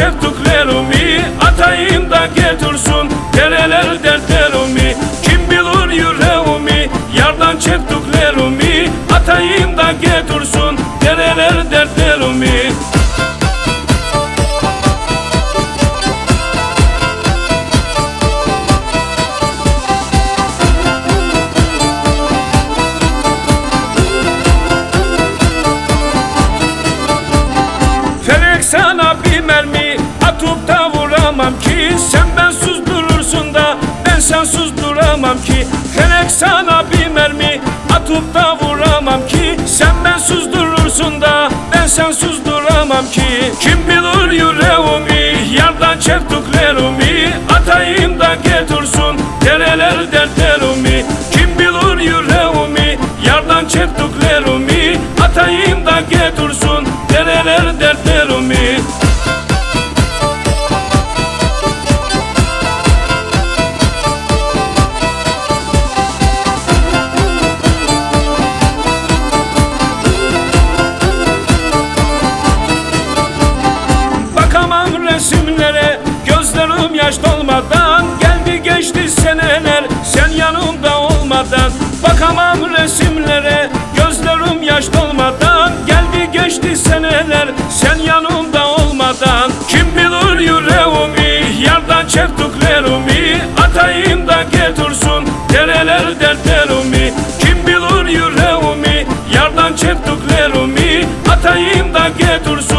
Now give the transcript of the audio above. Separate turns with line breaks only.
çektiklerimi Atayım da getirsin. Dereler dertlerimi Kim bilir yüreğimi? Yardan çektiklerimi Atayım da getirsin. Dereler dertlerimi? Sana bir atıp da vuramam ki. Sen ben durursun da ben sensiz duramam ki. Felek sana bir mermi atıp da vuramam ki. Sen ben durursun da ben sensiz duramam ki. Kim bilir yüreğimi yardan çektiklerimi Atayım da getirsin dereler dertlerimi Bakamam resimlere gözlerim yaş dolmadan Geldi geçti seneler sen yanımda olmadan. Kim bilir yüreğimi yardan çektiklerimi Atayım da getirsin dereler dertlerimi. Kim bilir yüreğimi yardan çektiklerimi Atayım da getirsin